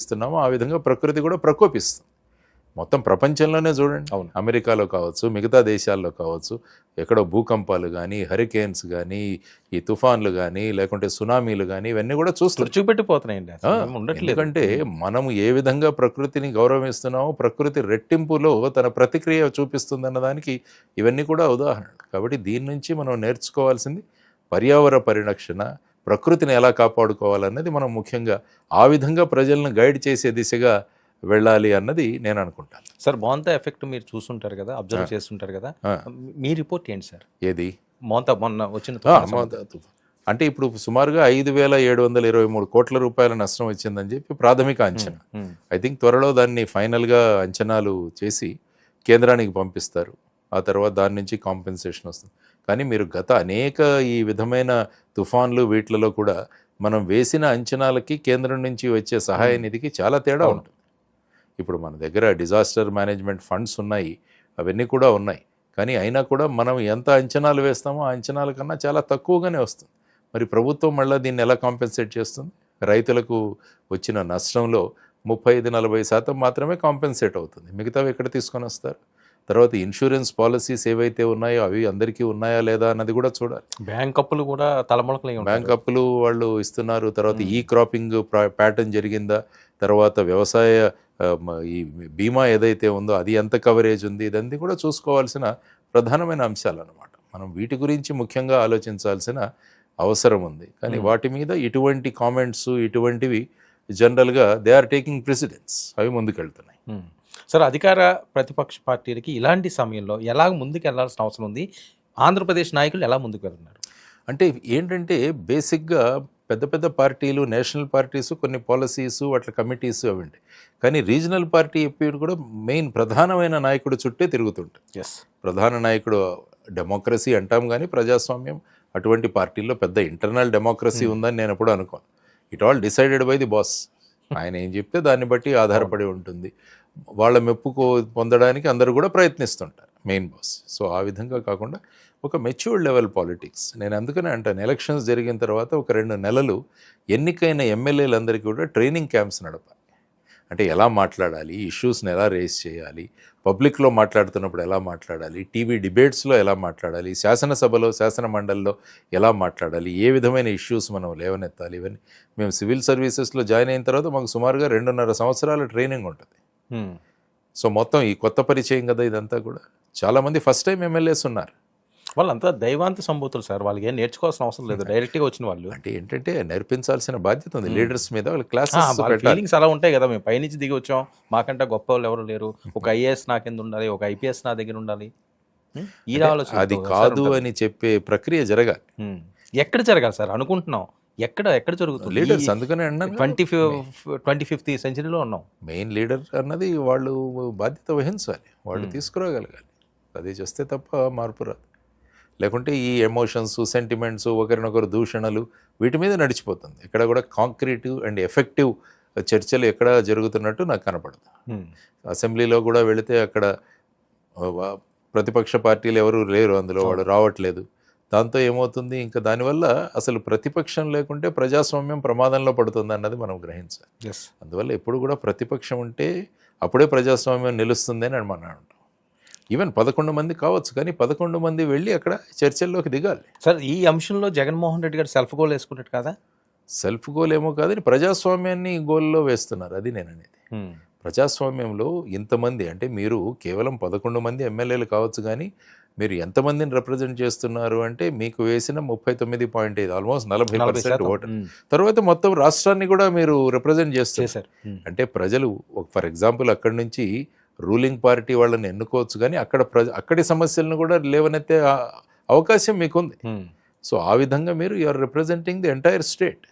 ఇస్తున్నామో ఆ విధంగా ప్రకృతి కూడా ప్రకోపిస్తుంది. మొత్తం ప్రపంచంలోనే చూడండి. అవును. అమెరికాలో కావచ్చు మిగతా దేశాల్లో కావచ్చు ఎక్కడో భూకంపాలు కానీ హరికేన్స్ కానీ ఈ తుఫాన్లు కానీ లేకుంటే సునామీలు కానీ ఇవన్నీ కూడా చూస్తారు ఉండట్లేదు. ఎందుకంటే మనం ఏ విధంగా ప్రకృతిని గౌరవిస్తున్నామో ప్రకృతి రెట్టింపులో తన ప్రతిక్రియ చూపిస్తుందన్న దానికి ఇవన్నీ కూడా ఉదాహరణలు. కాబట్టి దీని నుంచి మనం నేర్చుకోవాల్సింది పర్యావరణ పరిరక్షణ ప్రకృతిని ఎలా కాపాడుకోవాలన్నది మనం ముఖ్యంగా ఆ విధంగా ప్రజలను గైడ్ చేసే దిశగా వెళ్ళాలి అన్నది నేను అనుకుంటాను. సార్ మోంతా ఎఫెక్ట్ మీరు చూస్తుంటారు కదా అబ్జర్వ్ చేస్తుంటారు కదా మీ రిపోర్ట్ ఏంటి సార్? ఏది? మోంతా మొన్న వచ్చిన. అంటే ఇప్పుడు సుమారుగా ఐదు వేల ఏడు వందల ఇరవై మూడు కోట్ల రూపాయల నష్టం వచ్చిందని చెప్పి ప్రాథమిక అంచనా. ఐ థింక్ త్వరలో దాన్ని ఫైనల్గా అంచనాలు చేసి కేంద్రానికి పంపిస్తారు. ఆ తర్వాత దాని నుంచి కాంపెన్సేషన్ వస్తుంది. కానీ మీరు గత అనేక ఈ విధమైన తుఫాన్లు వీటిలలో కూడా మనం వేసిన అంచనాలకి కేంద్రం నుంచి వచ్చే సహాయ నిధికి చాలా తేడా. ఉంటుంది. ఇప్పుడు మన దగ్గర డిజాస్టర్ మేనేజ్మెంట్ ఫండ్స్ ఉన్నాయి అవన్నీ కూడా ఉన్నాయి. కానీ అయినా కూడా మనం ఎంత అంచనాలు వేస్తామో ఆ అంచనాల కన్నా చాలా తక్కువగానే వస్తుంది. మరి ప్రభుత్వం మళ్ళీ దీన్ని ఎలా కాంపెన్సేట్ చేస్తుంది? రైతులకు వచ్చిన నష్టంలో ముప్పై ఐదు నలభై శాతం మాత్రమే కాంపెన్సేట్ అవుతుంది. మిగతావి ఎక్కడ తీసుకొని వస్తారు? తర్వాత ఇన్సూరెన్స్ పాలసీస్ ఏవైతే ఉన్నాయో అవి అందరికీ ఉన్నాయా లేదా అన్నది కూడా చూడాలి బ్యాంక్ అప్పులు కూడా తలమునకలై ఉంటాయి. బ్యాంక్ అప్పులు వాళ్ళు ఇస్తున్నారు. తర్వాత ఈ క్రాపింగ్ ప్యాటర్న్ జరిగిందా? తర్వాత వ్యవసాయ ఈ బీమా ఏదైతే ఉందో అది ఎంత కవరేజ్ ఉంది? ఇదంతా కూడా చూసుకోవాల్సిన ప్రధానమైన అంశాలు అన్నమాట మనం వీటి గురించి ముఖ్యంగా ఆలోచించాల్సిన అవసరం ఉంది. కానీ. వాటి మీద ఇటువంటి కామెంట్స్ ఇటువంటివి జనరల్గా దే ఆర్ టేకింగ్ ప్రెసిడెన్స్ అవి ముందుకెళ్తున్నాయి. సార్ అధికార ప్రతిపక్ష పార్టీలకి ఇలాంటి సమయంలో ఎలా ముందుకు వెళ్ళాల్సిన అవసరం ఉంది? ఆంధ్రప్రదేశ్ నాయకులు ఎలా ముందుకు వెళ్తున్నారు అంటే ఏంటంటే బేసిక్గా పెద్ద పెద్ద పార్టీలు నేషనల్ పార్టీస్ కొన్ని పాలసీస్ అట్లా కమిటీస్ అవి ఉంటాయి. కానీ రీజనల్ పార్టీ ఎప్పుడు కూడా మెయిన్ ప్రధానమైన నాయకుడు చుట్టే తిరుగుతుంటాయి. ఎస్ ప్రధాన నాయకుడు డెమోక్రసీ అంటాం కానీ ప్రజాస్వామ్యం అటువంటి పార్టీల్లో పెద్ద ఇంటర్నల్ డెమోక్రసీ ఉందని నేను ఎప్పుడు అనుకోను. It all decided by the boss. ఆయన ఏం చెప్తే దాన్ని బట్టి ఆధారపడి ఉంటుంది. వాళ్ళ మెప్పుకు పొందడానికి అందరూ కూడా ప్రయత్నిస్తుంటారు మెయిన్ బాస్. సో ఆ విధంగా కాకుండా ఒక మెచ్యూర్డ్ లెవెల్ పాలిటిక్స్. నేను అందుకనే అంటాను ఎలక్షన్స్ జరిగిన తర్వాత ఒక రెండు నెలలు ఎన్నికైన ఎమ్మెల్యేలందరికీ కూడా ట్రైనింగ్ క్యాంప్స్ నడపాలి. అంటే ఎలా మాట్లాడాలి ఇష్యూస్ని ఎలా రేస్ చేయాలి పబ్లిక్లో మాట్లాడుతున్నప్పుడు ఎలా మాట్లాడాలి? టీవీ డిబేట్స్లో ఎలా మాట్లాడాలి? శాసనసభలో శాసన మండలిలో ఎలా మాట్లాడాలి? ఏ విధమైన ఇష్యూస్ మనం లేవనెత్తాలి? ఇవన్నీ మేము సివిల్ సర్వీసెస్లో జాయిన్ అయిన తర్వాత మాకు సుమారుగా రెండున్నర సంవత్సరాల ట్రైనింగ్ ఉంటుంది. సో మొత్తం ఈ కొత్త పరిచయం కదా ఇదంతా కూడా. చాలామంది ఫస్ట్ టైం ఎమ్మెల్యేస్ ఉన్నారు. వాళ్ళంతా దైవాంత సంభూతులు సార్. వాళ్ళకి ఏం నేర్చుకోవాల్సిన అవసరం లేదు. డైరెక్ట్గా వచ్చిన వాళ్ళు. అంటే ఏంటంటే నేర్పించాల్సిన బాధ్యత ఉంది. Hmm. లీడర్స్ మీద వాళ్ళ క్లాసెస్ పెట్టాలి. ఫీలింగ్స్ అలా ఉంటాయి కదా. మేము పైనుంచి దిగి వచ్చాం. మాకంటే గొప్ప వాళ్ళు ఎవరు లేరు. ఒక ఐఏఎస్ నా కింద ఉండాలి. ఒక ఐపీఎస్ నా దగ్గర ఉండాలి. ఈ ఆలోచన అది కాదు అని చెప్పే ప్రక్రియ జరగాలి. ఎక్కడ జరగాలి సార్? అనుకుంటున్నాం. ఎక్కడ ఎక్కడ జరుగుతుంది? లీడర్స్ అందుకనే అన్నాను. ట్వంటీ ట్వంటీ ఫిఫ్త్ సెంచరీలో ఉన్నాం. మెయిన్ లీడర్ అన్నది వాళ్ళు బాధ్యత వహించాలి. వాళ్ళు Hmm. తీసుకురాగలగాలి. అది చేస్తే తప్ప మార్పు రాదు. లేకుంటే ఈ ఎమోషన్స్ సెంటిమెంట్స్ ఒకరినొకరు దూషణలు వీటి మీద నడిచిపోతుంది. ఇక్కడ కూడా కాంక్రీటివ్ అండ్ ఎఫెక్టివ్ చర్చలు ఎక్కడ జరుగుతున్నట్టు నాకు కనపడదు. అసెంబ్లీలో కూడా వెళితే అక్కడ ప్రతిపక్ష పార్టీలు ఎవరు లేరు అందులో వాడు రావట్లేదు. దాంతో ఏమవుతుంది? ఇంకా దానివల్ల అసలు ప్రతిపక్షం లేకుంటే ప్రజాస్వామ్యం ప్రమాదంలో పడుతుంది అన్నది మనం గ్రహించాలి. Yes. అందువల్ల ఎప్పుడు కూడా ప్రతిపక్షం ఉంటే అప్పుడే ప్రజాస్వామ్యం నిలుస్తుంది అని మనం అంటాం. ఈవెన్ పదకొండు మంది కావచ్చు కానీ పదకొండు మంది వెళ్ళి అక్కడ చర్చల్లోకి దిగాలి. సార్ ఈ అంశంలో జగన్మోహన్ రెడ్డి గారు సెల్ఫ్ గోల్ వేసుకున్నట్టు కదా? సెల్ఫ్ గోల్ ఏమో కాదని ప్రజాస్వామ్యాన్ని గోల్లో వేస్తున్నారు అది నేను అనేది. ఉమ్, ప్రజాస్వామ్యంలో ఇంతమంది అంటే మీరు కేవలం పదకొండు మంది ఎమ్మెల్యేలు కావచ్చు కానీ మీరు ఎంతమందిని రిప్రజెంట్ చేస్తున్నారు అంటే మీకు వేసిన ముప్పై తొమ్మిది పాయింట్ ఐదు ఆల్మోస్ట్ నలభై పర్సెంట్ శాతం. ఓటు ఉమ్, తర్వాత మొత్తం రాష్ట్రాన్ని కూడా మీరు రిప్రజెంట్ చేస్తారు ఉమ్, అంటే ప్రజలు ఫర్ ఎగ్జాంపుల్ అక్కడి నుంచి రూలింగ్ పార్టీ వాళ్ళని ఎన్నుకోవచ్చు కానీ అక్కడ ప్రజ అక్కడి సమస్యలను కూడా లేవనెత్తే అవకాశం మీకుంది. సో ఆ విధంగా మీరు you are representing the entire state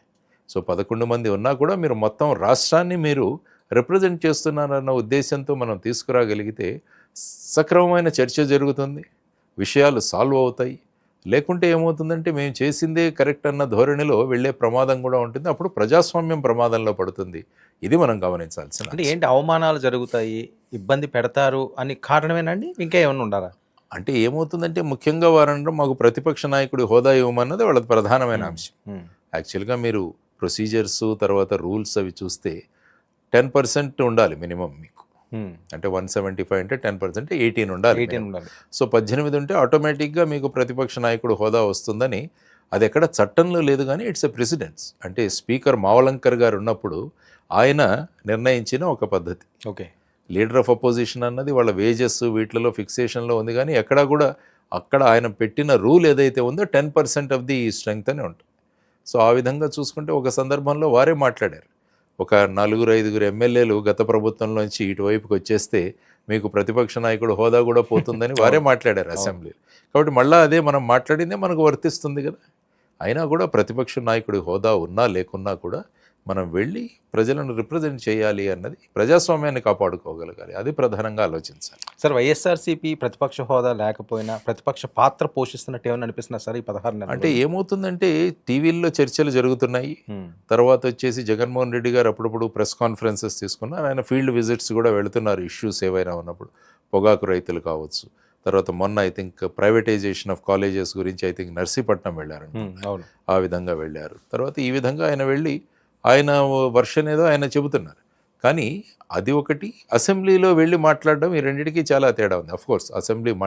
so పదకొండు మంది ఉన్నా కూడా మీరు మొత్తం రాష్ట్రాన్ని మీరు రిప్రజెంట్ చేస్తున్నారన్న ఉద్దేశంతో మనం తీసుకురాగలిగితే సక్రమమైన చర్చ జరుగుతుంది. విషయాలు సాల్వ్ అవుతాయి. లేకుంటే ఏమవుతుందంటే మేము చేసిందే కరెక్ట్ అన్న ధోరణిలో వెళ్ళే ప్రమాదం కూడా ఉంటుంది. అప్పుడు ప్రజాస్వామ్యం ప్రమాదంలో పడుతుంది. ఇది మనం గమనించాల్సిన అంటే ఏంటి అవమానాలు జరుగుతాయి ఇబ్బంది పెడతారు అని కారణమేనండి ఇంకా ఏమైనా ఉండాలా? అంటే ఏమవుతుందంటే ముఖ్యంగా వారంటే మాకు ప్రతిపక్ష నాయకుడి హోదా ఇవ్వమన్నది వాళ్ళ ప్రధానమైన అంశం. యాక్చువల్గా మీరు ప్రొసీజర్స్ తర్వాత రూల్స్ అవి చూస్తే టెన్ పర్సెంట్ ఉండాలి మినిమం మీకు. అంటే వన్ సెవెంటీ ఫైవ్ అంటే టెన్ పర్సెంట్ ఎయిటీన్ ఉండాలి ఎయిటీన్. ఉండాలి. సో పద్దెనిమిది ఉంటే ఆటోమేటిక్గా మీకు ప్రతిపక్ష నాయకుడు హోదా వస్తుందని అది ఎక్కడ చట్టంలో లేదు కానీ ఇట్స్ ఎ ప్రెసిడెంట్స్ అంటే స్పీకర్ మావలంకర్ గారు ఉన్నప్పుడు ఆయన నిర్ణయించిన ఒక పద్ధతి. ఓకే. లీడర్ ఆఫ్ అపోజిషన్ అన్నది వాళ్ళ వేజెస్ వీటిలలో ఫిక్సేషన్లో ఉంది కానీ ఎక్కడా కూడా అక్కడ ఆయన పెట్టిన రూల్ ఏదైతే ఉందో ten percent of the strength అనే ఉంటుంది. సో ఆ విధంగా చూసుకుంటే ఒక సందర్భంలో వారే మాట్లాడారు. ఒక నలుగురు ఐదుగురు ఎమ్మెల్యేలు గత ప్రభుత్వంలోంచి ఇటువైపుకి వచ్చేస్తే మీకు ప్రతిపక్ష నాయకుడు హోదా కూడా పోతుందని వారే మాట్లాడారు అసెంబ్లీ కాబట్టి మళ్ళీ అదే మనం మాట్లాడిందే మనకు వర్తిస్తుంది కదా. అయినా కూడా ప్రతిపక్ష నాయకుడి హోదా ఉన్నా లేకున్నా కూడా మనం వెళ్ళి ప్రజలను రిప్రజెంట్ చేయాలి అన్నది ప్రజాస్వామ్యాన్ని కాపాడుకోగలగాలి. అది ప్రధానంగా ఆలోచించాలి. సార్ వైఎస్ఆర్సీపీ ప్రతిపక్ష హోదా లేకపోయినా ప్రతిపక్ష పాత్ర పోషిస్తున్నట్టు ఏమైనా అనిపిస్తున్నా సార్ ఈ పదహారు అంటే ఏమవుతుందంటే టీవీల్లో చర్చలు జరుగుతున్నాయి. తర్వాత వచ్చేసి జగన్మోహన్ రెడ్డి గారు అప్పుడప్పుడు ప్రెస్ కాన్ఫరెన్సెస్ తీసుకున్నారు. ఆయన ఫీల్డ్ విజిట్స్ కూడా వెళుతున్నారు. ఇష్యూస్ ఏవైనా ఉన్నప్పుడు. పొగాకు రైతులు కావచ్చు. తర్వాత మొన్న I think privatization of colleges గురించి ఐ థింక్ నర్సీపట్నం వెళ్ళారు ఆ విధంగా వెళ్ళారు. తర్వాత ఈ విధంగా ఆయన వెళ్ళి ఆయన వర్షన్ ఏదో ఆయన చెబుతున్నారు. కానీ అది ఒకటి అసెంబ్లీలో వెళ్ళి మాట్లాడడం ఈ రెండింటికి చాలా తేడా ఉంది. Of course assembly